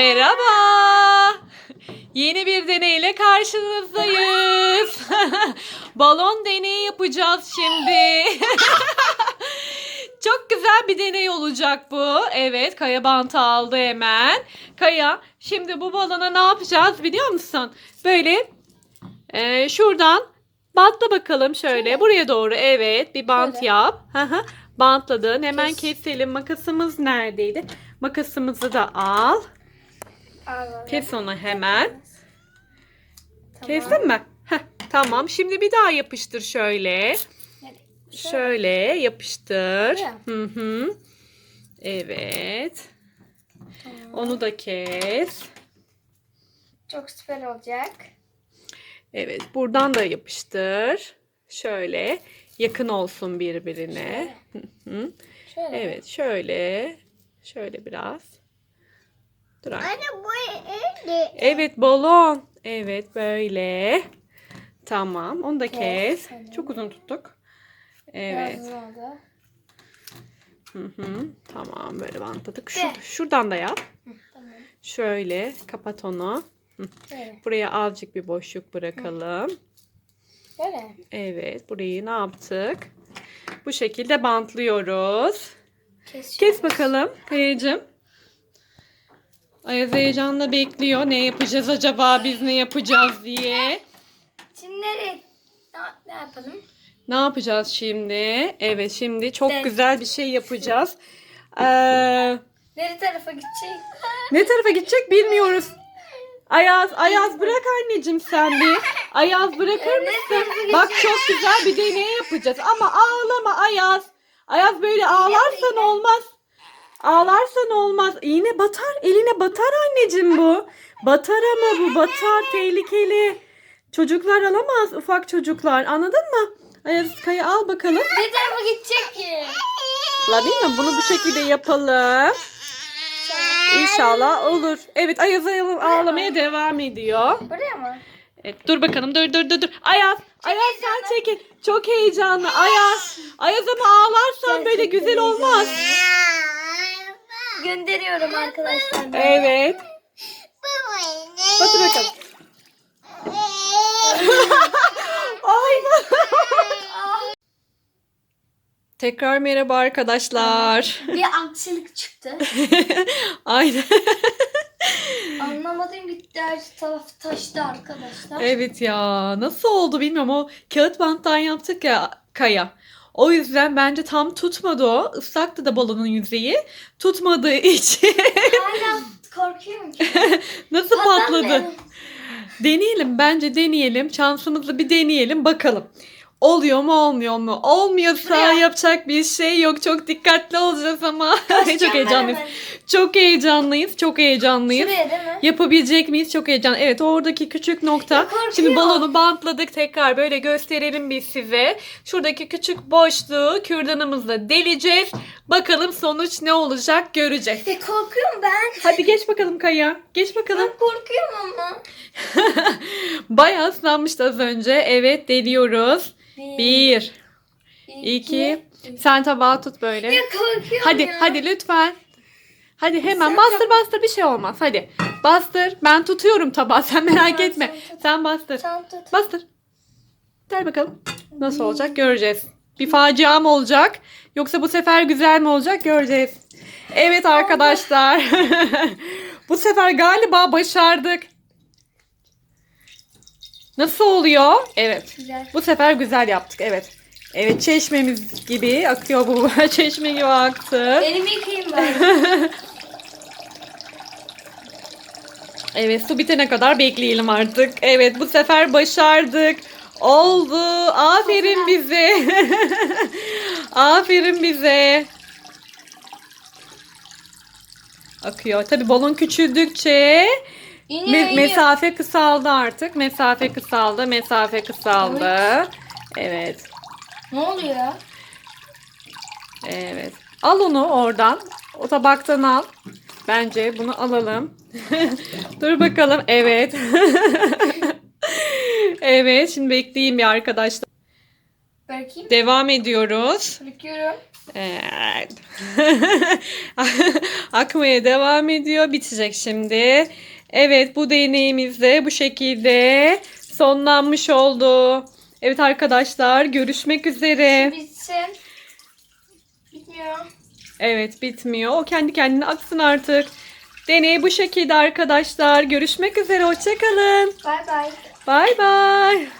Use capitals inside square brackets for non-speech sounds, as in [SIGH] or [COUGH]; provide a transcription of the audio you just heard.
Merhaba. Yeni bir deneyle karşınızdayız. [LAUGHS] Balon deneyi yapacağız şimdi. [LAUGHS] Çok güzel bir deney olacak bu. Evet, Kaya bantı aldı hemen. Kaya, şimdi bu balona ne yapacağız biliyor musun? Böyle e, şuradan bantla bakalım şöyle. Buraya doğru. Evet, bir bant Şöyle. yap. Bantladın. Hemen Kes. keselim. Makasımız neredeydi? Makasımızı da al. Al, Kes onu hemen. Tamam. Kestin mi? Heh, tamam. Şimdi bir daha yapıştır şöyle. Şöyle yapıştır. Hı hı. Evet. Tamam. Onu da kes. Çok süper olacak. Evet, buradan da yapıştır. Şöyle yakın olsun birbirine. Hı hı. Şöyle. Evet, şöyle. Şöyle biraz. Dur. anne. Anne bu öyle. Evet, balon. Evet, böyle. Tamam, onu da kes. Kes. Çok uzun tuttuk. Evet. Hı hı. Tamam, böyle bantladık. Şu, De. şuradan da yap. Tamam. Şöyle kapat onu. Böyle. Buraya azıcık bir boşluk bırakalım. Böyle. Evet, burayı ne yaptık? Bu şekilde bantlıyoruz. Kes. Kes bakalım Kayacığım. Ayaz heyecanla bekliyor. Ne yapacağız acaba biz ne yapacağız diye. Şimdi nereye? Ne, yapalım? Ne yapacağız şimdi? Evet şimdi çok De. güzel bir şey yapacağız. Ee, Nereye tarafa gidecek? ne tarafa gidecek bilmiyoruz. Ayaz, Ayaz bırak anneciğim sen bir. Ayaz bırakır mısın? Bak çok güzel bir deney yapacağız. Ama ağlama Ayaz. Ayaz böyle ağlarsan olmaz. Ağlarsan olmaz. İğne batar. Eline batar anneciğim bu. Batar ama bu batar. Tehlikeli. Çocuklar alamaz. Ufak çocuklar. Anladın mı? Ayaz kaya al bakalım. Ne tarafa gidecek ki? La değil mi? Bunu bu şekilde yapalım. İnşallah olur. Evet Ayaz ağla- ağlamaya devam ediyor. Buraya mı? Evet, dur bakalım dur dur dur dur. Ayaz, Ayaz sen çekil. Çok heyecanlı. Ayaz, Ayaz ama ağlarsan böyle güzel olmaz. Gönderiyorum arkadaşlar. Evet. Batır bakalım. Tekrar merhaba arkadaşlar. Bir aksilik çıktı. [LAUGHS] Aynen. Anlamadım gitti her taraf taştı arkadaşlar. Evet ya nasıl oldu bilmiyorum o kağıt banttan yaptık ya Kaya. O yüzden bence tam tutmadı o. Islaktı da balonun yüzeyi. Tutmadığı [LAUGHS] için Hala korkuyorum ki. [LAUGHS] nasıl patladı? Patladı. Deneyelim bence deneyelim. Şansımızı bir deneyelim bakalım. Oluyor mu olmuyor mu? Olmuyorsa Buraya. yapacak bir şey yok. Çok dikkatli olacağız ama. [LAUGHS] çok heyecanlıyız. Çok heyecanlıyız. Çok heyecanlıyız. Şuraya değil mi? Yapabilecek miyiz? Çok heyecan. Evet oradaki küçük nokta. Ya korkuyor. Şimdi balonu bantladık. Tekrar böyle gösterelim biz size. Şuradaki küçük boşluğu kürdanımızla deleceğiz. Bakalım sonuç ne olacak göreceğiz. E, korkuyorum ben. Hadi geç bakalım Kaya. Geç bakalım. Ben korkuyorum ama. [LAUGHS] Bayağı ıslanmıştı az önce. Evet deliyoruz. Bir, iki. Sen tabağı tut böyle. Ya korkuyorum Hadi ya. hadi lütfen. Hadi hemen bastır bastır bir şey olmaz. Hadi. Bastır. Ben tutuyorum tabağı. [LAUGHS] Sen merak Tamam, etme. sen tut. Sen bastır. Sen tut. Bastır. Gel bakalım. Nasıl olacak göreceğiz. Bir facia mı olacak? Yoksa bu sefer güzel mi olacak göreceğiz. Evet arkadaşlar. [LAUGHS] bu sefer galiba başardık. Nasıl oluyor? Evet. Güzel. Bu sefer güzel yaptık. Evet. Evet çeşmemiz gibi akıyor bu. [LAUGHS] Çeşme gibi aktı. Elimi yıkayayım ben. [LAUGHS] Evet su bitene kadar bekleyelim artık. Evet bu sefer başardık. Oldu. Aferin bize. [LAUGHS] Aferin bize. Akıyor. Tabi balon küçüldükçe İniyor, me- iniyor. mesafe kısaldı artık. Mesafe kısaldı. Mesafe kısaldı. Evet. Ne oluyor ya? Evet. Al onu oradan. O tabaktan al. Bence bunu alalım. [LAUGHS] Dur bakalım. Evet. [LAUGHS] evet. Şimdi bekleyeyim bir arkadaşlar. Bırakayım. Devam ediyoruz. Bırakıyorum. Evet. [LAUGHS] Akmaya devam ediyor. Bitecek şimdi. Evet bu deneyimiz de bu şekilde sonlanmış oldu. Evet arkadaşlar görüşmek üzere. Bitsin. Bitmiyor. Evet bitmiyor. O kendi kendine aksın artık. Deney bu şekilde arkadaşlar. Görüşmek üzere. Hoşçakalın. Bay bay. Bay bay.